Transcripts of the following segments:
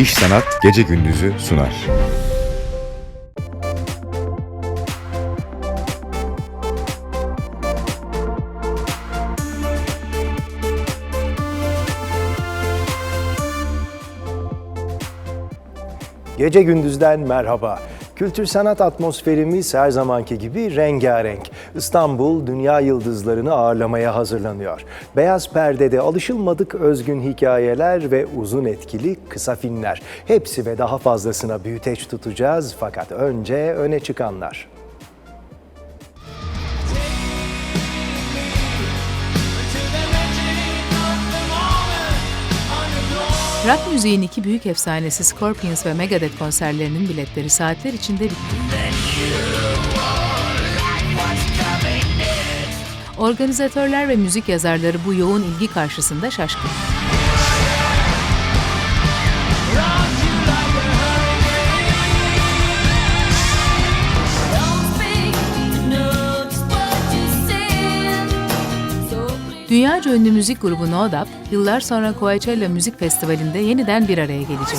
İş Sanat Gece Gündüz'ü sunar. Gece gündüzden merhaba. Kültür sanat atmosferimiz her zamanki gibi rengarenk. İstanbul dünya yıldızlarını ağırlamaya hazırlanıyor. Beyaz perdede alışılmadık özgün hikayeler ve uzun etkili kısa filmler. Hepsi ve daha fazlasına büyüteç tutacağız fakat önce öne çıkanlar. Rock müziğin iki büyük efsanesi Scorpions ve Megadeth konserlerinin biletleri saatler içinde bitti. Organizatörler ve müzik yazarları bu yoğun ilgi karşısında şaşkın. Dünyaca ünlü müzik grubu No Doubt, yıllar sonra Coachella Müzik Festivali'nde yeniden bir araya gelecek.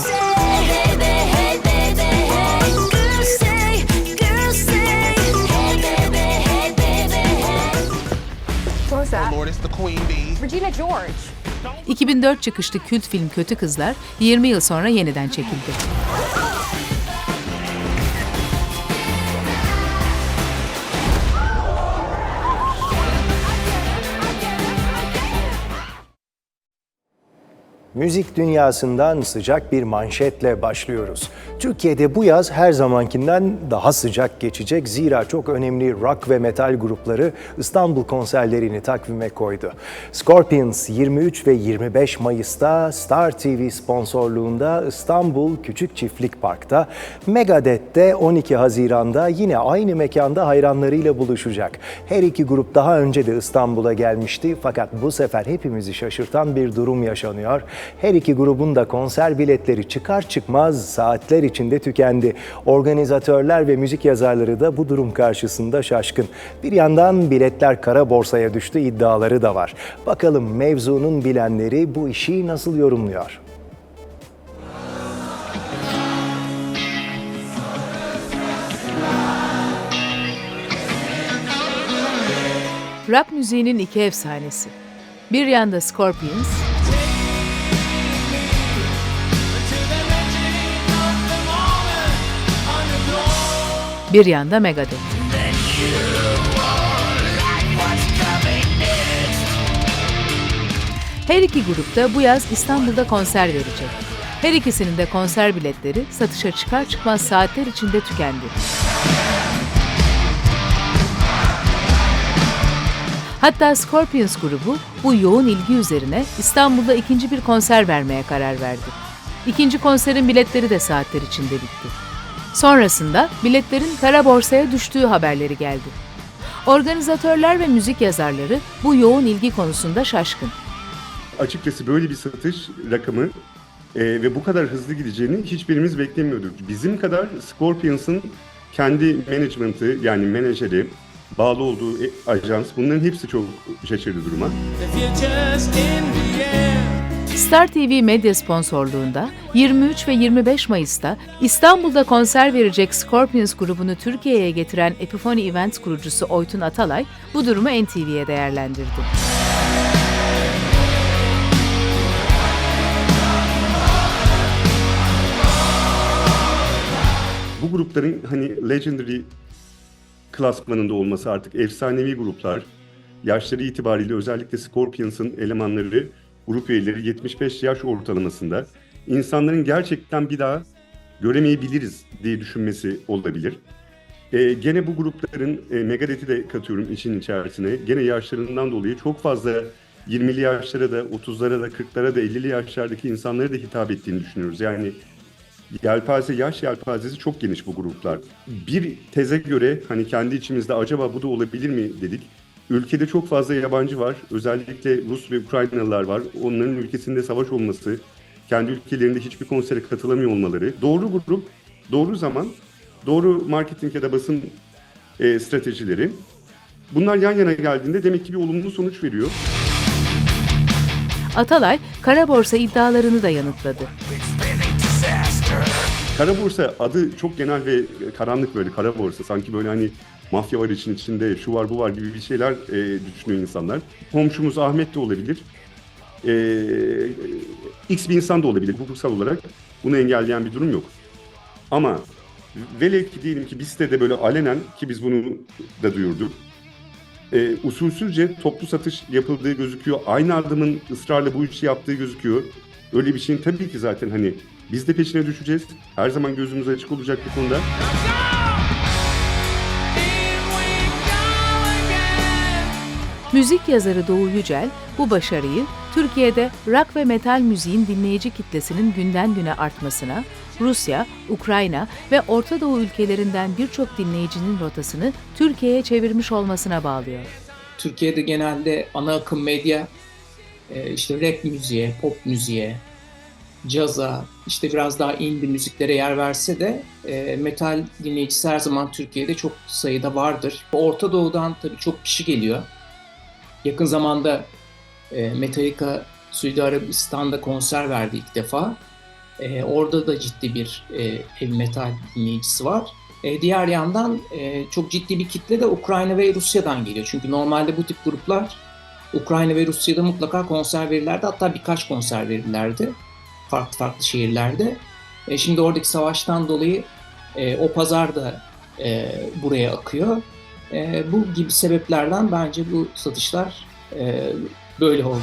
Regina George. 2004 çıkışlı kült film Kötü Kızlar 20 yıl sonra yeniden çekildi. Müzik dünyasından sıcak bir manşetle başlıyoruz. Türkiye'de bu yaz her zamankinden daha sıcak geçecek. Zira çok önemli rock ve metal grupları İstanbul konserlerini takvime koydu. Scorpions 23 ve 25 Mayıs'ta Star TV sponsorluğunda İstanbul Küçük Çiftlik Park'ta, Megadeth'te 12 Haziran'da yine aynı mekanda hayranlarıyla buluşacak. Her iki grup daha önce de İstanbul'a gelmişti fakat bu sefer hepimizi şaşırtan bir durum yaşanıyor. Her iki grubun da konser biletleri çıkar çıkmaz saatler içinde tükendi. Organizatörler ve müzik yazarları da bu durum karşısında şaşkın. Bir yandan biletler kara borsaya düştü iddiaları da var. Bakalım mevzunun bilenleri bu işi nasıl yorumluyor? Rock müziğinin iki efsanesi. Bir yanda Scorpions, bir yanda Megadeth. Her iki grup da bu yaz İstanbul'da konser verecek. Her ikisinin de konser biletleri satışa çıkar çıkmaz saatler içinde tükendi. Hatta Scorpions grubu bu yoğun ilgi üzerine İstanbul'da ikinci bir konser vermeye karar verdi. İkinci konserin biletleri de saatler içinde bitti. Sonrasında biletlerin kara borsaya düştüğü haberleri geldi. Organizatörler ve müzik yazarları bu yoğun ilgi konusunda şaşkın. açıkçası böyle bir satış rakamı e, ve bu kadar hızlı gideceğini hiçbirimiz beklemiyorduk. Bizim kadar Scorpions'ın kendi management'ı yani menajeri, bağlı olduğu e- ajans bunların hepsi çok şaşırdı duruma. If you're just in the air. Star TV medya sponsorluğunda 23 ve 25 Mayıs'ta İstanbul'da konser verecek Scorpions grubunu Türkiye'ye getiren Epiphany Events kurucusu Oytun Atalay bu durumu NTV'ye değerlendirdi. Bu grupların hani legendary klasmanında olması artık efsanevi gruplar. Yaşları itibariyle özellikle Scorpions'ın elemanları, grup üyeleri 75 yaş ortalamasında. insanların gerçekten bir daha göremeyebiliriz diye düşünmesi olabilir. Ee, gene bu grupların, e, Megadeth'i de katıyorum işin içerisine. Gene yaşlarından dolayı çok fazla 20'li yaşlara da, 30'lara da, 40'lara da, 50'li yaşlardaki insanlara da hitap ettiğini düşünüyoruz. Yani yelpaze, yaş yelpazesi çok geniş bu gruplar. Bir teze göre hani kendi içimizde acaba bu da olabilir mi dedik. Ülkede çok fazla yabancı var. Özellikle Rus ve Ukraynalılar var. Onların ülkesinde savaş olması, kendi ülkelerinde hiçbir konsere katılamıyor olmaları. Doğru grup, doğru zaman, doğru marketing ya da basın e, stratejileri. Bunlar yan yana geldiğinde demek ki bir olumlu sonuç veriyor. Atalay, kara borsa iddialarını da yanıtladı. Kara borsa adı çok genel ve karanlık böyle kara borsa. Sanki böyle hani mafya var için içinde şu var bu var gibi bir şeyler e, düşünüyor insanlar. Komşumuz Ahmet de olabilir. E, X bir insan da olabilir hukuksal olarak. Bunu engelleyen bir durum yok. Ama velev ki diyelim ki bir sitede böyle alenen ki biz bunu da duyurduk. E, usulsüzce toplu satış yapıldığı gözüküyor. Aynı adamın ısrarla bu işi yaptığı gözüküyor. Öyle bir şeyin tabii ki zaten hani biz de peşine düşeceğiz. Her zaman gözümüz açık olacak bu konuda. Müzik yazarı Doğu Yücel bu başarıyı Türkiye'de rock ve metal müziğin dinleyici kitlesinin günden güne artmasına, Rusya, Ukrayna ve Orta Doğu ülkelerinden birçok dinleyicinin rotasını Türkiye'ye çevirmiş olmasına bağlıyor. Türkiye'de genelde ana akım medya e, işte rap müziğe, pop müziğe, caza, işte biraz daha indie müziklere yer verse de e, metal dinleyicisi her zaman Türkiye'de çok sayıda vardır. Orta Doğu'dan tabii çok kişi geliyor. Yakın zamanda e, Metallica Suudi Arabistan'da konser verdi ilk defa. E, orada da ciddi bir e, metal dinleyicisi var. E, diğer yandan e, çok ciddi bir kitle de Ukrayna ve Rusya'dan geliyor. Çünkü normalde bu tip gruplar Ukrayna ve Rusya'da mutlaka konser verirlerdi. Hatta birkaç konser verirlerdi. Farklı farklı şehirlerde. E, şimdi oradaki savaştan dolayı e, o pazar da e, buraya akıyor. E, bu gibi sebeplerden bence bu satışlar e, böyle oldu.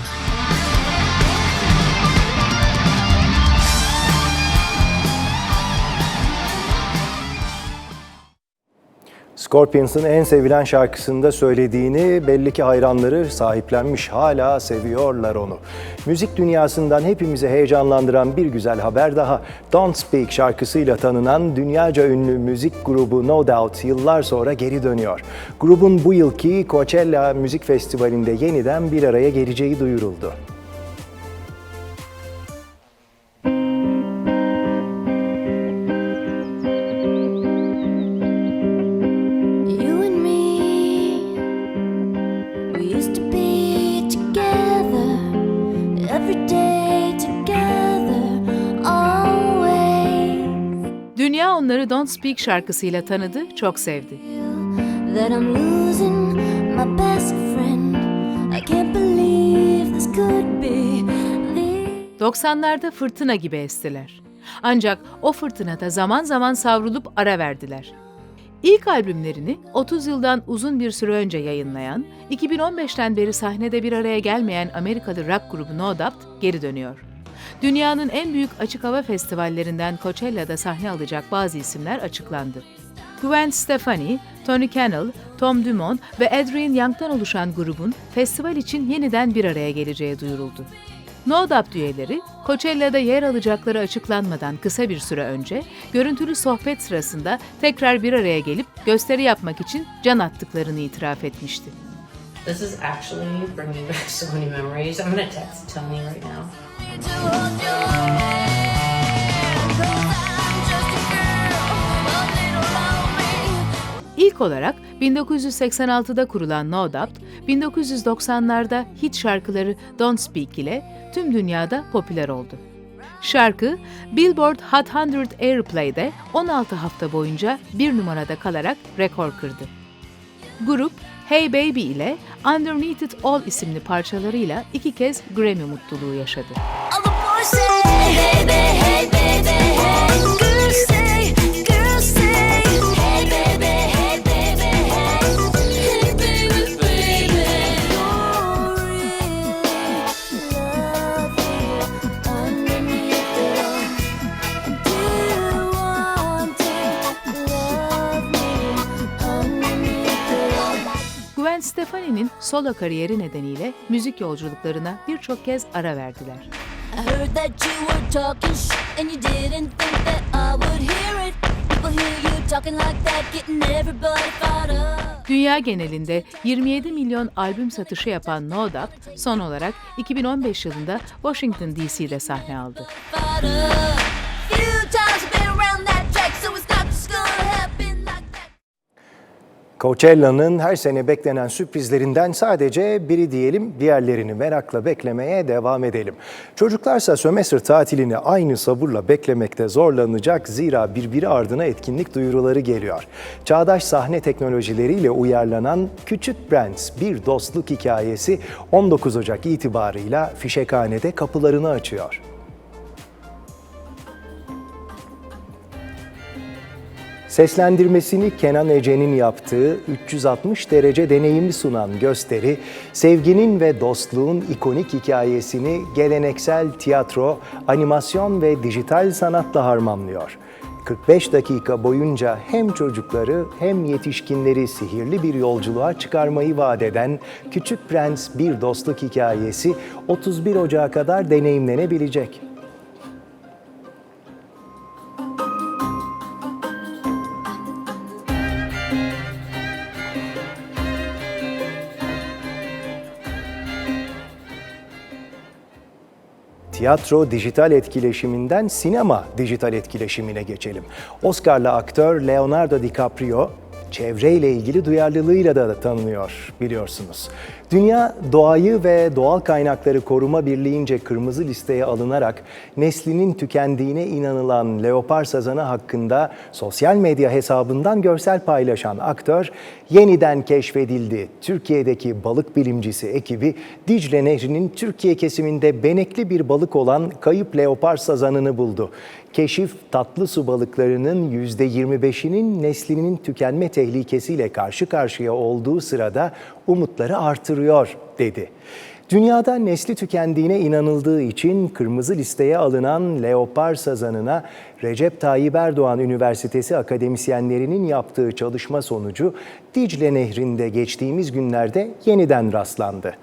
Scorpions'ın en sevilen şarkısında söylediğini belli ki hayranları sahiplenmiş hala seviyorlar onu. Müzik dünyasından hepimizi heyecanlandıran bir güzel haber daha. Don't Speak şarkısıyla tanınan dünyaca ünlü müzik grubu No Doubt yıllar sonra geri dönüyor. Grubun bu yılki Coachella Müzik Festivali'nde yeniden bir araya geleceği duyuruldu. Speak şarkısıyla tanıdı, çok sevdi. That I'm losing my best friend. I can't believe this could be the 90'larda fırtına gibi estiler. Ancak o fırtınada zaman zaman savrulup ara verdiler. İlk albümlerini 30 yıldan uzun bir süre önce yayınlayan, 2015'ten beri sahnede bir araya gelmeyen Amerikalı rock grubu No Doubt geri dönüyor. Dünyanın en büyük açık hava festivallerinden Coachella'da sahne alacak bazı isimler açıklandı. Gwen Stefani, Tony Cannell, Tom Dumont ve Adrian Young'tan oluşan grubun festival için yeniden bir araya geleceği duyuruldu. No Doubt üyeleri, Coachella'da yer alacakları açıklanmadan kısa bir süre önce, görüntülü sohbet sırasında tekrar bir araya gelip gösteri yapmak için can attıklarını itiraf etmişti. This is actually bringing back so many memories. I'm gonna text Tony right now. İlk olarak 1986'da kurulan No Doubt, 1990'larda hit şarkıları Don't Speak ile tüm dünyada popüler oldu. Şarkı, Billboard Hot 100 Airplay'de 16 hafta boyunca bir numarada kalarak rekor kırdı. Grup, Hey Baby ile Underneath It All isimli parçalarıyla iki kez Grammy mutluluğu yaşadı. Boys say, hey hey hey. Stefani'nin solo kariyeri nedeniyle müzik yolculuklarına birçok kez ara verdiler. Dünya genelinde 27 milyon albüm satışı yapan No Doubt, son olarak 2015 yılında Washington DC'de sahne aldı. Coachella'nın her sene beklenen sürprizlerinden sadece biri diyelim, diğerlerini merakla beklemeye devam edelim. Çocuklarsa sömestr tatilini aynı sabırla beklemekte zorlanacak zira birbiri ardına etkinlik duyuruları geliyor. Çağdaş sahne teknolojileriyle uyarlanan Küçük Prens bir dostluk hikayesi 19 Ocak itibarıyla Fişekhane'de kapılarını açıyor. Seslendirmesini Kenan Ece'nin yaptığı 360 derece deneyimi sunan gösteri, sevginin ve dostluğun ikonik hikayesini geleneksel tiyatro, animasyon ve dijital sanatla harmanlıyor. 45 dakika boyunca hem çocukları hem yetişkinleri sihirli bir yolculuğa çıkarmayı vaat eden Küçük Prens Bir Dostluk Hikayesi 31 Ocak'a kadar deneyimlenebilecek. Tiyatro dijital etkileşiminden sinema dijital etkileşimine geçelim. Oscar'lı aktör Leonardo DiCaprio çevreyle ilgili duyarlılığıyla da tanınıyor biliyorsunuz. Dünya Doğayı ve Doğal Kaynakları Koruma Birliği'nce kırmızı listeye alınarak neslinin tükendiğine inanılan leopar sazanı hakkında sosyal medya hesabından görsel paylaşan aktör yeniden keşfedildi. Türkiye'deki balık bilimcisi ekibi Dicle Nehri'nin Türkiye kesiminde benekli bir balık olan kayıp leopar sazanını buldu. Keşif tatlı su balıklarının %25'inin neslinin tükenme tehlikesiyle karşı karşıya olduğu sırada umutları artırıyor dedi. Dünyada nesli tükendiğine inanıldığı için kırmızı listeye alınan leopar sazanına Recep Tayyip Erdoğan Üniversitesi akademisyenlerinin yaptığı çalışma sonucu Dicle Nehri'nde geçtiğimiz günlerde yeniden rastlandı.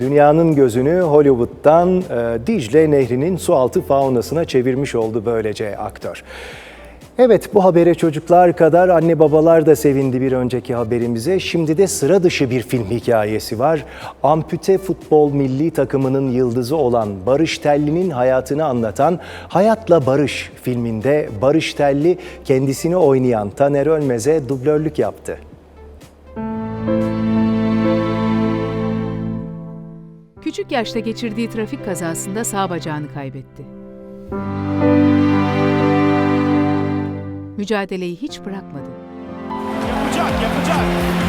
Dünyanın gözünü Hollywood'dan e, Dicle Nehri'nin sualtı faunasına çevirmiş oldu böylece aktör. Evet bu habere çocuklar kadar anne babalar da sevindi bir önceki haberimize. Şimdi de sıra dışı bir film hikayesi var. Ampute futbol milli takımının yıldızı olan Barış Telli'nin hayatını anlatan Hayatla Barış filminde Barış Telli kendisini oynayan Taner Ölmez'e dublörlük yaptı. Küçük yaşta geçirdiği trafik kazasında sağ bacağını kaybetti. Mücadeleyi hiç bırakmadı. Yapacak, yapacak.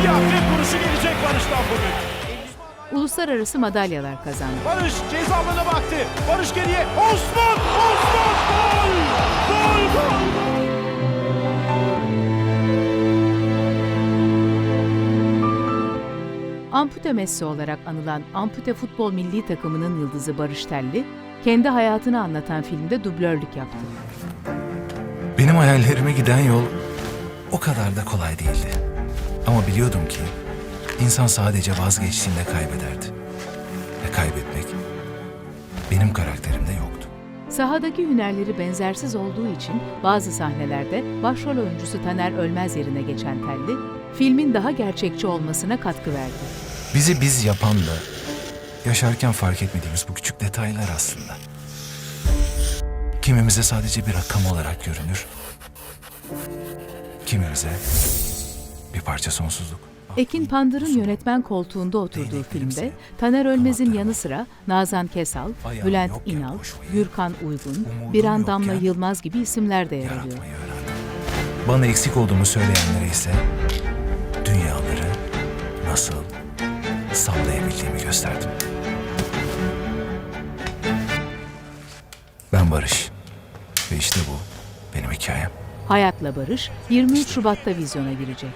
Bir akrep vuruşu gelecek Barış'tan bugün. Uluslararası madalyalar kazandı. Barış ceza alanına baktı. Barış geriye. Osman! Osman! Gol! Gol! Gol! Ampute Messi olarak anılan Ampute futbol milli takımının yıldızı Barış Telli, kendi hayatını anlatan filmde dublörlük yaptı. Benim hayallerime giden yol o kadar da kolay değildi. Ama biliyordum ki insan sadece vazgeçtiğinde kaybederdi. Ve kaybetmek benim karakterimde yoktu. Sahadaki hünerleri benzersiz olduğu için bazı sahnelerde başrol oyuncusu Taner Ölmez yerine geçen Telli, filmin daha gerçekçi olmasına katkı verdi. Bizi biz yapan da yaşarken fark etmediğimiz bu küçük detaylar aslında. Kimimize sadece bir rakam olarak görünür. Kimimize bir parça sonsuzluk. Ekin Pandır'ın yönetmen koltuğunda oturduğu filmde Taner Ölmez'in yanı sıra Nazan Kesal, Bülent İnal, Gürkan Uygun, Biran Damla Yılmaz gibi isimler de yer alıyor. Bana eksik olduğumu söyleyenlere ise dünyaları nasıl sallayabildiğimi gösterdim. Ben Barış. Ve işte bu benim hikayem. Hayatla Barış 23 Şubat'ta vizyona girecek.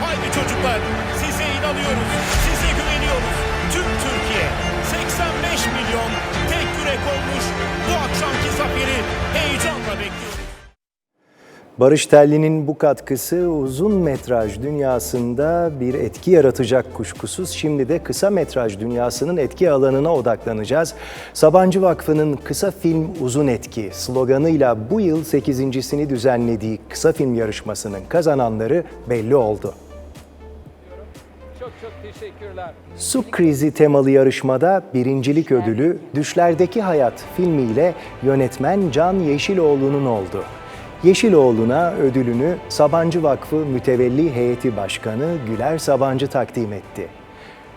Haydi çocuklar, size inanıyoruz, size güveniyoruz. Tüm Türkiye, 85 milyon tek yürek olmuş bu akşamki zaferi heyecanla bekliyoruz. Barış Telli'nin bu katkısı uzun metraj dünyasında bir etki yaratacak kuşkusuz. Şimdi de kısa metraj dünyasının etki alanına odaklanacağız. Sabancı Vakfı'nın Kısa Film Uzun Etki sloganıyla bu yıl 8.sini düzenlediği kısa film yarışmasının kazananları belli oldu. Su krizi temalı yarışmada birincilik ödülü Düşlerdeki Hayat filmiyle yönetmen Can Yeşiloğlu'nun oldu. Yeşiloğlu'na ödülünü Sabancı Vakfı Mütevelli Heyeti Başkanı Güler Sabancı takdim etti.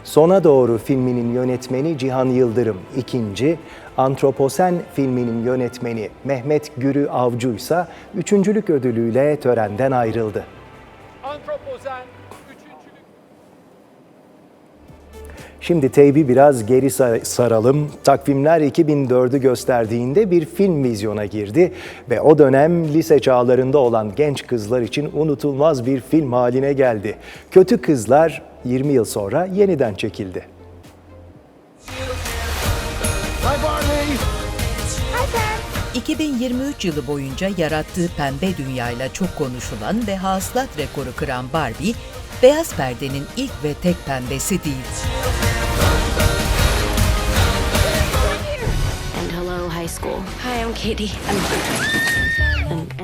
Sona Doğru filminin yönetmeni Cihan Yıldırım ikinci, Antroposen filminin yönetmeni Mehmet Gürü Avcı ise üçüncülük ödülüyle törenden ayrıldı. Antropozen Şimdi teybi biraz geri sa- saralım. Takvimler 2004'ü gösterdiğinde bir film vizyona girdi ve o dönem lise çağlarında olan genç kızlar için unutulmaz bir film haline geldi. Kötü Kızlar 20 yıl sonra yeniden çekildi. 2023 yılı boyunca yarattığı pembe dünyayla çok konuşulan ve hasılat rekoru kıran Barbie, beyaz perdenin ilk ve tek pembesi değil. High school. Hi, I'm Katie. I'm.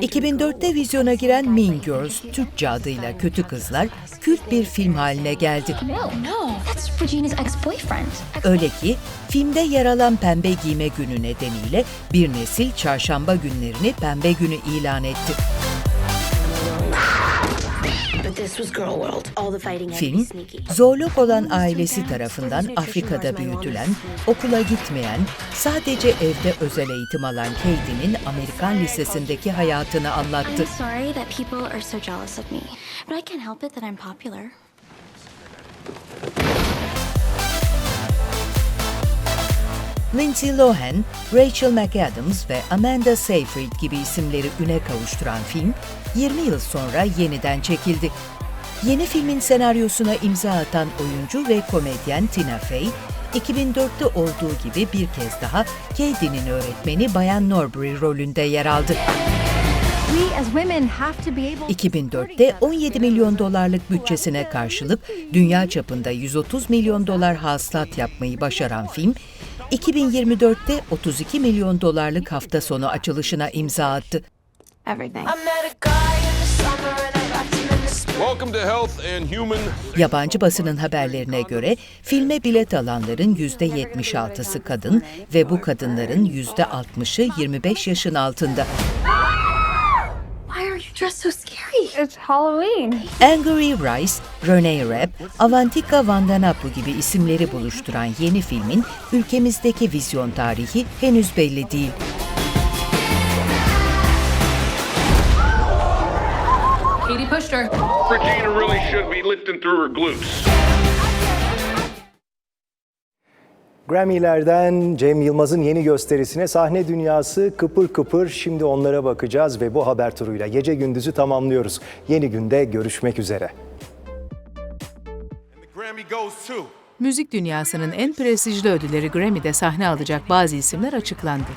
2004'te vizyona giren Mean Girls, Türkçe adıyla Kötü Kızlar, kült bir film haline geldi. No, no, that's Regina's ex-boyfriend. Öyle ki filmde yer alan pembe giyme günü nedeniyle bir nesil çarşamba günlerini pembe günü ilan etti. Film, sneaky. zoolog olan ailesi tarafından Afrika'da büyütülen, okula gitmeyen, sadece evde özel eğitim alan Katie'nin Amerikan lisesindeki hayatını anlattı. I'm sorry that people are so jealous of me, but I can't help it that I'm popular. Lindsay Lohan, Rachel McAdams ve Amanda Seyfried gibi isimleri üne kavuşturan film, 20 yıl sonra yeniden çekildi. Yeni filmin senaryosuna imza atan oyuncu ve komedyen Tina Fey, 2004'te olduğu gibi bir kez daha Katie'nin öğretmeni Bayan Norbury rolünde yer aldı. 2004'te 17 milyon dolarlık bütçesine karşılık dünya çapında 130 milyon dolar hasılat yapmayı başaran film, 2024'te 32 milyon dolarlık hafta sonu açılışına imza attı. Everything. Yabancı basının haberlerine göre filme bilet alanların %76'sı kadın ve bu kadınların %60'ı 25 yaşın altında. Why are you dressed so scary? It's Halloween. Angry Rice, Renee Rapp, Avantika Vandanapu gibi isimleri buluşturan yeni filmin ülkemizdeki vizyon tarihi henüz belli değil. Her. Regina really should be lifting through her glutes. Grammy'lerden Cem Yılmaz'ın yeni gösterisine sahne dünyası kıpır kıpır. Şimdi onlara bakacağız ve bu haber turuyla gece gündüzü tamamlıyoruz. Yeni günde görüşmek üzere. Müzik dünyasının en prestijli ödülleri Grammy'de sahne alacak bazı isimler açıklandı.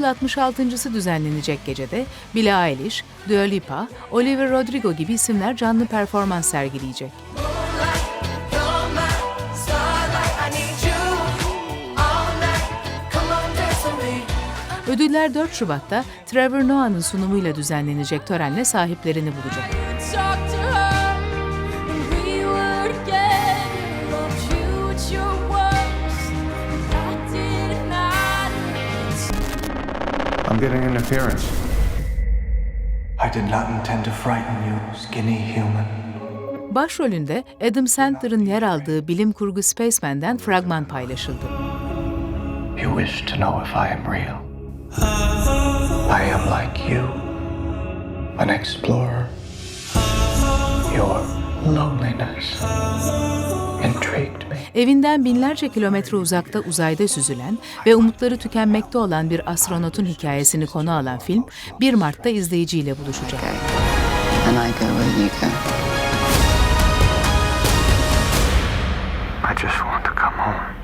Yıl 66.sı düzenlenecek gecede Billie Eilish, Dua Lipa, Olivia Rodrigo gibi isimler canlı performans sergileyecek. Ödüller 4 Şubat'ta Trevor Noah'nın sunumuyla düzenlenecek törenle sahiplerini bulacak. Getting interference. I did not intend to frighten you, skinny human. Başrolünde Adam Sandler'ın yer aldığı bilim kurgu Spaceman'den fragman paylaşıldı. You wish to know if I am real. I am like you, an explorer. Your loneliness intrigued me. Evinden binlerce kilometre uzakta uzayda süzülen ve umutları tükenmekte olan bir astronotun hikayesini konu alan film 1 Mart'ta izleyiciyle buluşacak. I just want to come home.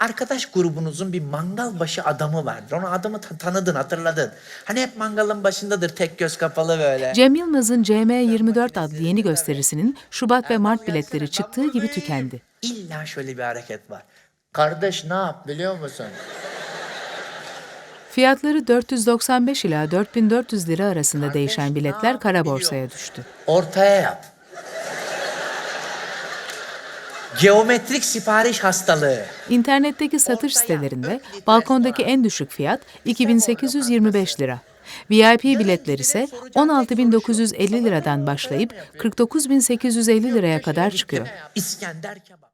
Arkadaş grubunuzun bir mangal başı adamı vardır. Onu adamı ta- tanıdın, hatırladın. Hani hep mangalın başındadır, tek göz kapalı böyle. Cem Yılmaz'ın CM24 adlı yeni gösterisinin Şubat ve Mart biletleri çıktığı gibi tükendi. İlla şöyle bir hareket var. Kardeş ne yap biliyor musun? Fiyatları 495 ila 4400 lira arasında değişen biletler kara borsaya düştü. Ortaya yap. Geometrik sipariş hastalığı. İnternetteki satış sitelerinde balkondaki en düşük fiyat 2825 lira. VIP biletler ise 16.950 liradan başlayıp 49.850 liraya kadar çıkıyor. İskender kebap.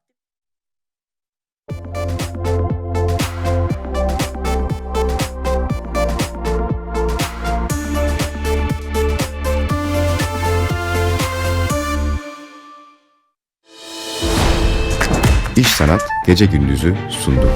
İş Sanat Gece Gündüz'ü sundu.